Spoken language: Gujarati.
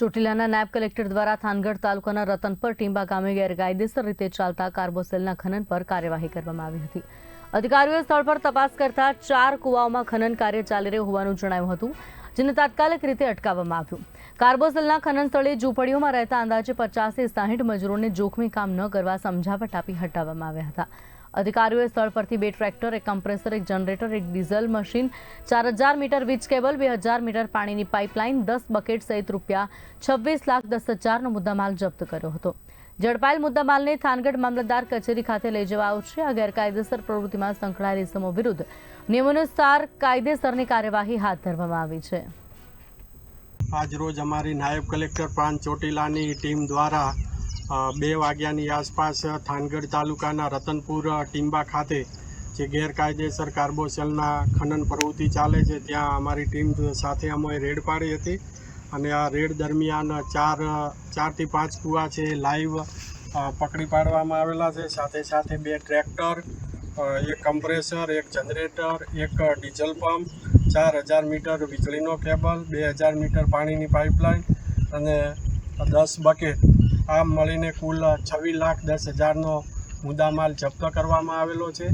ચોટીલાના નાયબ કલેક્ટર દ્વારા થાનગઢ તાલુકાના રતનપર ટીંબા ગામે ગેરકાયદેસર રીતે ચાલતા કાર્બોસેલના ખનન પર કાર્યવાહી કરવામાં આવી હતી. અધિકારીઓએ સ્થળ પર તપાસ કરતા ચાર કુવાઓમાં ખનન કાર્ય ચાલી રહ્યું હોવાનું જણાવ્યું હતું, જેને તાત્કાલિક રીતે અટકાવવામાં આવ્યું. કાર્બોસેલના ખનન સ્થળે ઝૂંપડીઓમાં રહેતા અંદાજે પચાસથી સાહીઠ મજૂરોને જોખમી કામ ન કરવા સમજાવટ આપી હટાવવામાં આવ્યા હતા. અધિકારીઓએ સ્થળ પરથી બે ટ્રેક્ટર, એક કમ્પ્રેસર, એક જનરેટર, એક ડીઝલ મશીન, ચાર હજાર મીટર વીજ કેબલ, બે હજાર મીટર પાણીની પાઇપલાઇન, દસ બકેટ સહિત રૂપિયા છવ્વીસ લાખ દસ હજારનો મુદ્દામાલ જપ્ત કર્યો હતો. ઝડપાયેલ મુદ્દામાલને થાનગઢ મામલતદાર કચેરી ખાતે લઈ જવાયો છે. આ ગેરકાયદેસર પ્રવૃત્તિમાં સંકળાયેલ ઇસમો વિરુદ્ધ નિયમાનુસાર કાયદેસરની કાર્યવાહી હાથ ધરવામાં આવી છે. આજ અમારી નાયબ કલેક્ટર પ્રાંત ચોટીલાની ટીમ દ્વારા બે વાગ્યાની આસપાસ થાનગઢ તાલુકાના રતનપુર ટીંબા ખાતે જે ગેરકાયદેસર કાર્બોસેલના ખનન પ્રવૃત્તિ ચાલે છે, ત્યાં અમારી ટીમ સાથે અમે રેડ પાડી હતી. અને આ રેડ દરમિયાન ચાર, ચારથી પાંચ કૂવા છે, લાઈવ પકડી પાડવામાં આવેલા છે. સાથે સાથે બે ટ્રેક્ટર એક કમ્પ્રેસર, એક જનરેટર, એક ડીઝલ પંપ, ચાર હજાર મીટર વીજળીનો કેબલ, બે હજાર મીટર પાણીની પાઇપલાઇન અને દસ બકેટ. આમ મળીને કુલ છવ્વીસ લાખ દસ હજારનો મુદ્દામાલ જપ્ત કરવામાં આવેલો છે.